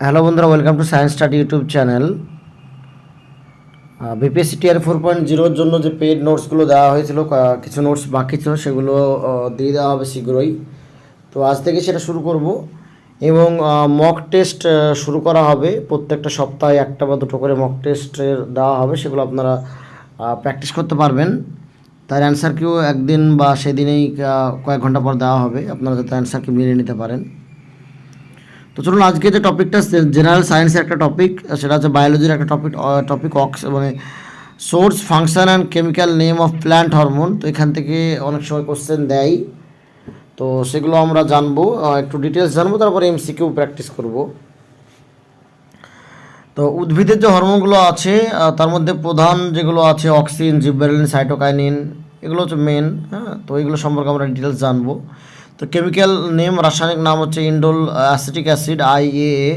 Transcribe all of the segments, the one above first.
Hello বন্ধুরা welcome to science study YouTube channel BPSC TR four point জিরোর জন্য যে পেড নোটসগুলো দেওয়া হয়েছিল, কা- কিছু নোটস বাকি ছিল, সেগুলো দিয়ে দেওয়া হবে শীঘ্রই। তো আজ থেকে সেটা শুরু করব এবং মক টেস্ট শুরু করা হবে। প্রত্যেকটা সপ্তাহে একটা বা দুটো করে মক টেস্টের দেওয়া হবে, সেগুলো আপনারা প্র্যাকটিস করতে পারবেন। তার অ্যান্সার কিও একদিন বা সেদিনেই কয়েক ঘণ্টা পর দেওয়া হবে। আপনারা যাতে অ্যান্সারকে মিলিয়ে নিতে পারেন। তো চলুন আজকে যে টপিকটা জেনারেল সায়েন্সের একটা টপিক সেটা হচ্ছে বায়োলজির একটা টপিক টপিক অক্স মানে source function and chemical name of plant hormone তো এখান থেকে অনেক সময় কোশ্চেন দেয়। তো সেগুলো আমরা জানব একটু ডিটেলস জানব, তারপরে এমসিকিউ প্র্যাকটিস করব। তো উদ্ভিদের যে হরমোনগুলো আছে তার মধ্যে প্রধান যেগুলো আছে অক্সিন জিব্বেরিন সাইটোকাইনিন এগুলো হচ্ছে মেন হ্যাঁ? তো এগুলো সম্পর্কে আমরা ডিটেলস জানব। তো কেমিক্যাল নেম রাসায়নিক নাম হচ্ছে indole acetic acid IAA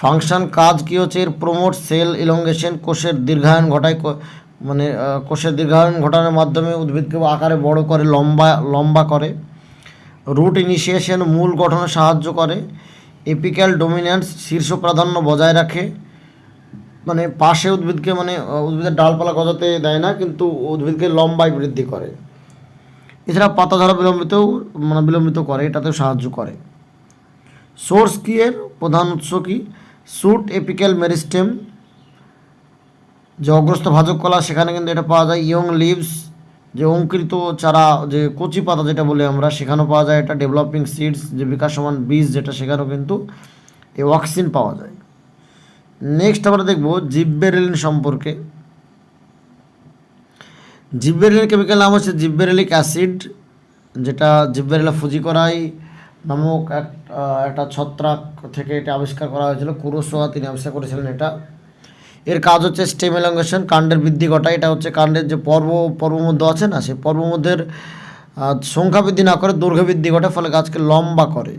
function কাজ কী হচ্ছে? এর প্রমোট সেল ইলঙ্গেশন কোষের দীর্ঘায়ন ঘটায় মানে কোষের দীর্ঘায়ন ঘটানোর মাধ্যমে উদ্ভিদকে আকারে বড় করে, লম্বা লম্বা করে। রুট ইনিশিয়েশন মূল গঠনে সাহায্য করে। এপিক্যাল ডোমিনেন্স শীর্ষ প্রাধান্য বজায় রাখে। মানে পাশে উদ্ভিদকে মানে উদ্ভিদের ডালপালা গজাতে দেয় না, কিন্তু উদ্ভিদকে লম্বায় বৃদ্ধি করে। এছাড়া পাতা ধরা বিলম্বিতও মানে বিলম্বিত করে, এটাতেও সাহায্য করে। সোর্স কি এর? প্রধান উৎস কি? স্যুট এপিক্যাল মেরিস্টেম, যে অগ্রস্ত ভাজক কলা, সেখানে কিন্তু এটা পাওয়া যায়। ইয়ং লিভস, যে অঙ্কুরিত চারা, যে কচি পাতা যেটা বলি আমরা, সেখানেও পাওয়া যায়। এটা ডেভেলপিং সিডস, যে বিকাশমান বীজ যেটা, সেখানেও কিন্তু এই ওয়াক্সিন পাওয়া যায়। নেক্সট আমরা দেখব জিব্বেরেলিন সম্পর্কে। জিব্বেরেলিন কেমিক্যাল নাম হচ্ছে জিব্বেরেলিক অ্যাসিড, যেটা জিব্বেরেলা ফুজিকরাই নামক এক একটা ছত্রাক থেকে এটা আবিষ্কার করা হয়েছিল, কুরোসোয়া তিনি আবিষ্কার করেছিলেন এটা। এর কাজ হচ্ছে স্টেম এলঙ্গেশন, কাণ্ডের বৃদ্ধি ঘটায়। এটা হচ্ছে কাণ্ডের যে পর্ব পর্বমধ্য আছে না, সেই পর্বমধ্যের সংখ্যা বৃদ্ধি না করে দৈর্ঘ্য বৃদ্ধি ঘটায় ফলে গাছকে লম্বা করে।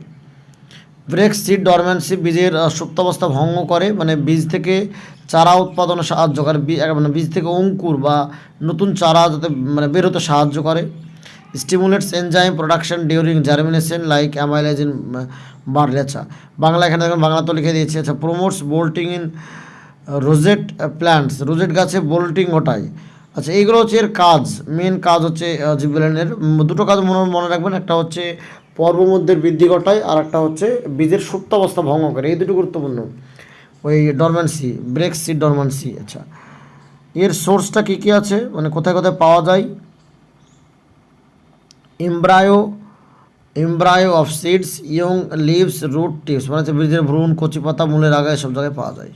ব্রেক সিড ডরম্যান্সি বীজের সুপ্তাবস্থা ভঙ্গ করে মানে বীজ থেকে চারা উৎপাদনে সাহায্য করে মানে বীজ থেকে অঙ্কুর বা নতুন চারা যাতে মানে বেরোতে সাহায্য করে। Stimulates, enzyme production, during, germination like অ্যামাইলাইজিন বার্লেচা বাংলা এখানে দেখুন বাংলা তো লিখে দিয়েছি আচ্ছা promotes bolting in rosette plants rosette গাছে বোল্টিং ঘটায়। আচ্ছা এইগুলো হচ্ছে এর কাজ। মেন কাজ হচ্ছে জিবলেনের দুটো কাজ মনে মনে রাখবেন। একটা হচ্ছে পর্বমধ্যের বৃদ্ধি ঘটায় আর একটা হচ্ছে বীজের সুপ্ত অবস্থা ভঙ্গ করে। এই দুটো গুরুত্বপূর্ণ। ওই ডরম্যান্সি ব্রেক সিড ডরম্যান্সি আচ্ছা। এর সোর্সটা কী কী আছে? মানে কোথায় কোথায় পাওয়া যায়? Embryo embryo of seeds young leaves root tips মানে হচ্ছে বীজের ভ্রূণ কচি পাতা মূলের আগায় সব জায়গায় পাওয়া যায়।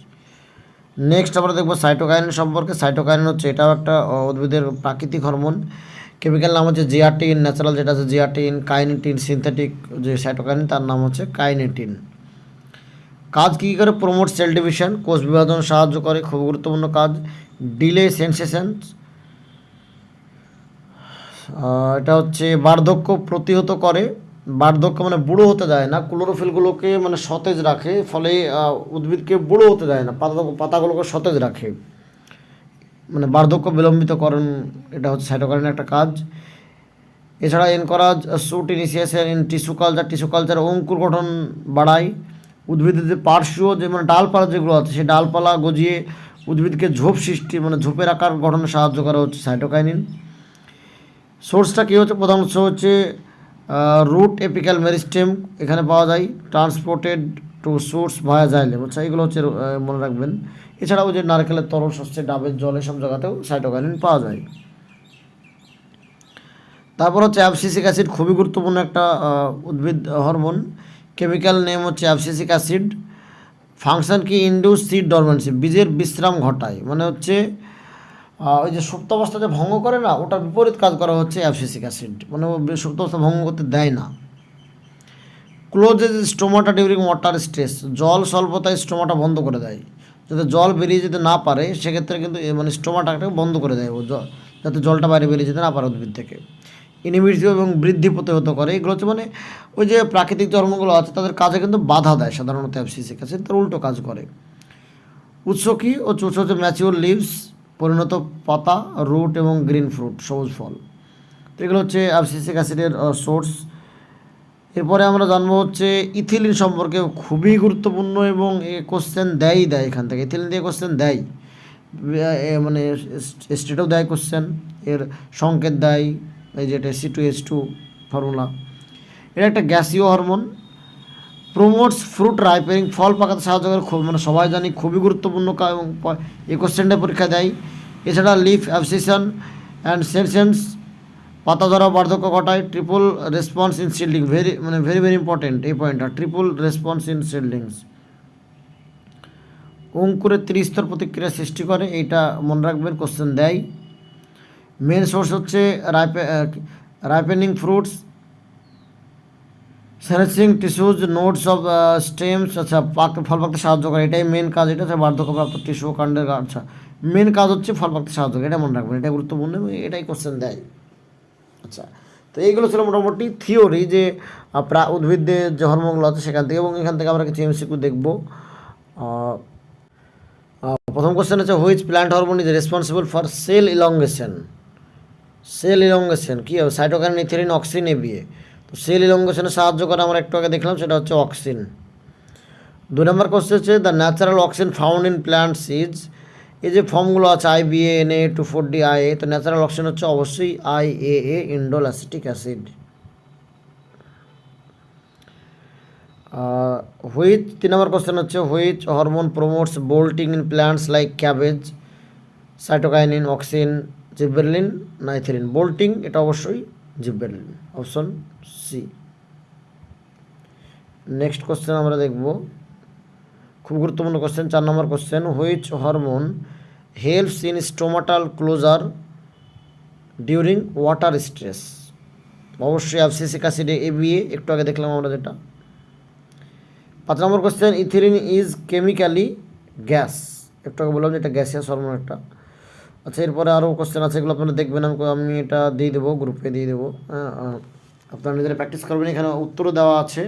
নেক্সট আমরা দেখব সাইটোকাইনিন সম্পর্কে। সাইটোকাইনিন হচ্ছে এটাও একটা উদ্ভিদের প্রাকৃতিক হরমোন কেমিক্যাল নাম হচ্ছে জিয়াটিন ন্যাচারাল যেটা আছে জিয়াটিন, কাইনেটিন সিনথেটিক যে সাইটোকাইনিন তার নাম হচ্ছে কাইনেটিন। কাজ কী করে? প্রমোট সেল ডিভিশন কোষ বিভাজন সাহায্য করে, খুব গুরুত্বপূর্ণ কাজ। ডিলে সেন্সেশন এটা হচ্ছে বার্ধক্য প্রতিহত করে। বার্ধক্য মানে বুড়ো হতে দেয় না ক্লোরোফিলগুলোকে মানে সতেজ রাখে, ফলে উদ্ভিদকে বুড়ো হতে দেয় না পাতা পাতাগুলোকে সতেজ রাখে। মানে বার্ধক্য বিলম্বিতকরণ, এটা হচ্ছে সাইটোকাইনের একটা কাজ। এছাড়া encourages shoot initiation in tissue culture tissue culture অঙ্কুর গঠন বাড়ায়। উদ্ভিদের যে পার্শ্ব যে মানে ডালপালা যেগুলো আছে, সেই ডালপালা গজিয়ে উদ্ভিদকে ঝোপ সৃষ্টি মানে ঝোপের আকার গঠনে সাহায্য করা হচ্ছে সাইটোকাইনিন সোর্সটা কী হচ্ছে? প্রধান উৎস হচ্ছে রুট এপিক্যাল মেরিস্টেম এখানে পাওয়া যায়। Transported to source via xylem আচ্ছা এগুলো হচ্ছে মনে রাখবেন। এছাড়াও যে নারকেলের তরল শস্যে ডাবের জল, এসব জায়গাতেও সাইটোকাইনিন পাওয়া যায়। তারপর হচ্ছে অ্যাবসিসিক অ্যাসিড, খুবই গুরুত্বপূর্ণ একটা উদ্ভিদ হরমোন। কেমিক্যাল নেম হচ্ছে অ্যাবসিসিক অ্যাসিড। ফাংশন কি? ইন্ডিউস সিড ডরমেন্সি, বীজের বিশ্রাম ঘটায়। মানে হচ্ছে ওই যে সুপ্তাবস্থা যে ভঙ্গ করে না, ওটার বিপরীত কাজ করা হচ্ছে অ্যাবসিসিক অ্যাসিড। মানে ও সুপ্তাবস্থা ভঙ্গ করতে দেয় না। Closes stomata during water stress. জল স্বল্পতায় স্টোমাটা বন্ধ করে দেয়। যাতে জল বেরিয়ে যেতে না পারে, সেক্ষেত্রে কিন্তু মানে স্টোমাটাকে বন্ধ করে দেয় যাতে জলটা বাইরে বেরিয়ে যেতে না পারে উদ্ভিদ থেকে। ইনিমিটি এবং বৃদ্ধি প্রতিহত করে। এগুলো হচ্ছে মানে ওই যে প্রাকৃতিক ধর্মগুলো আছে, তাদের কাজে কিন্তু বাধা দেয় সাধারণত অ্যাবসিসিক অ্যাসিড তার উল্টো কাজ করে। উৎস কী? ও উৎস হচ্ছে ম্যাচিওর লিভস, পরিণত পাতা, রুট এবং গ্রিন ফ্রুট, সবুজ ফল। তো এগুলো হচ্ছে অ্যাবসিসিক অ্যাসিডের সোর্স। এরপরে আমরা জানব হচ্ছে ইথিলিন সম্পর্কে খুবই গুরুত্বপূর্ণ এবং এ কোশ্চেন দেয়ই দেয় এখান থেকে। ইথিলিন দিয়ে কোশ্চেন দেয় এ মানে স্টেটও দেয় কোশ্চেন এর সংকেত দেয়, এই যেটা C two S two formula এটা একটা গ্যাসীয় হরমোন প্রমোটস ফ্রুট রাইপেরিং ফল পাকাতে সাহায্য করে খুব মানে সবাই জানি খুবই গুরুত্বপূর্ণ এবং এই কোশ্চেনটা পরীক্ষা দেয়। এছাড়া লিফ অ্যাবসিশন অ্যান্ড সেলসেন্স পাতা ধরা বার্ধক্য ঘটায় ট্রিপল রেসপন্স ইন শিল্ডিং ভেরি মানে ভেরি ভেরি ইম্পর্টেন্ট এই পয়েন্টটা ট্রিপল রেসপন্স ইন শিল্ডিংস অঙ্কুরের ত্রিস্তর প্রতিক্রিয়া সৃষ্টি করে, এইটা মনে রাখবেন কোশ্চেন দেয়। মেন সোর্স হচ্ছে ripe ripening fruits senescing tissues nodes of stems আচ্ছা পাক, ফল পাকতে সাহায্য করে, এটাই মেন কাজ, এটা হচ্ছে বার্ধক্যপ্রাপ্ত টিস্যু কাণ্ডের আচ্ছা মেন কাজ হচ্ছে ফল পাকতে সাহায্য করে, এটা মনে রাখবেন, এটা গুরুত্বপূর্ণ এবং এটাই কোশ্চেন দেয়। আচ্ছা তো এইগুলো ছিল মোটামুটি থিওরি যে প্রা উদ্ভিদের যে হরমোনগুলো আছে সেখান থেকে এবং এখান থেকে আমরা কিছু এমসিকিউ দেখব। প্রথম কোশ্চেন হচ্ছে which plant hormone is responsible for cell elongation cell elongation কী হবে? সাইটোকাইন ইথিলিন অক্সিন এবিএ তো সেল ইলংগেশনে সাহায্য করে আমরা একটু আগে দেখলাম, সেটা হচ্ছে অক্সিন দুই নম্বর কোশ্চেন হচ্ছে the natural auxin found in plants is এই যে ফর্মগুলো আছে I B N A two four D I A তো ন্যাচারাল অক্সিজেন হচ্ছে অবশ্যই I A A indole acetic acid which তিন নম্বর কোশ্চেন হচ্ছে which hormone promotes bolting in plants like cabbage cytokinin auxin gibberellin ethylene bolting এটা অবশ্যই gibberellin option C next question আমরা দেখব খুব গুরুত্বপূর্ণ কোশ্চেন চার নম্বর question which hormone helps in stomatal closure during water stress অবশ্যই অ্যাবসিসিক অ্যাসিডে এবিএ একটু আগে দেখলাম আমরা যেটা। পাঁচ নম্বর question ethylene is chemically gas একটু আগে বললাম যে এটা গ্যাসিয়াস হরমোন একটা। আচ্ছা এরপরে আরও কোশ্চেন আছে, এগুলো আপনারা দেখবেন, আমি আমি এটা দিয়ে দেবো গ্রুপে দিয়ে দেবো। হ্যাঁ আপনারা নিজেরা প্র্যাকটিস করবেন, এখানে উত্তরও দেওয়া আছে।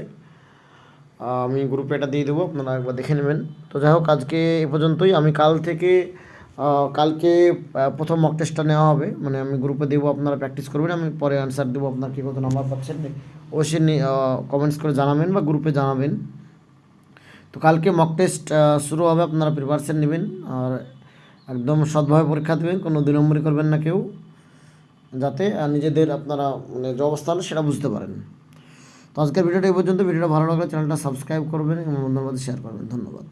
আমি গ্রুপে এটা দিয়ে দেবো, আপনারা একবার দেখে নেবেন। তো যাই হোক, আজকে এ পর্যন্তই। আমি কাল থেকে কালকে প্রথম মক টেস্টটা নেওয়া হবে। মানে আমি গ্রুপে দেবো, আপনারা প্র্যাকটিস করবেন। আমি পরে অ্যান্সার দেবো, আপনার কী কত নাম্বার পাচ্ছেন? অবশ্যই কমেন্টস করে জানাবেন বা গ্রুপে জানাবেন। তো কালকে মক টেস্ট শুরু হবে, আপনারা প্রিপারেশন নেবেন। আর একদম সৎভাবে পরীক্ষা দেবেন, কোনো দুই নম্বরই করবেন না কেউ। যাতে নিজেদের আপনারা মানে যে অবস্থান সেটা বুঝতে পারেন। তো আজকের ভিডিওটা এই পর্যন্ত। ভিডিওটা ভালো লাগলে চ্যানেলটা সাবস্ক্রাইব করবেন এবং বন্ধুর মধ্যে শেয়ার করবেন। ধন্যবাদ।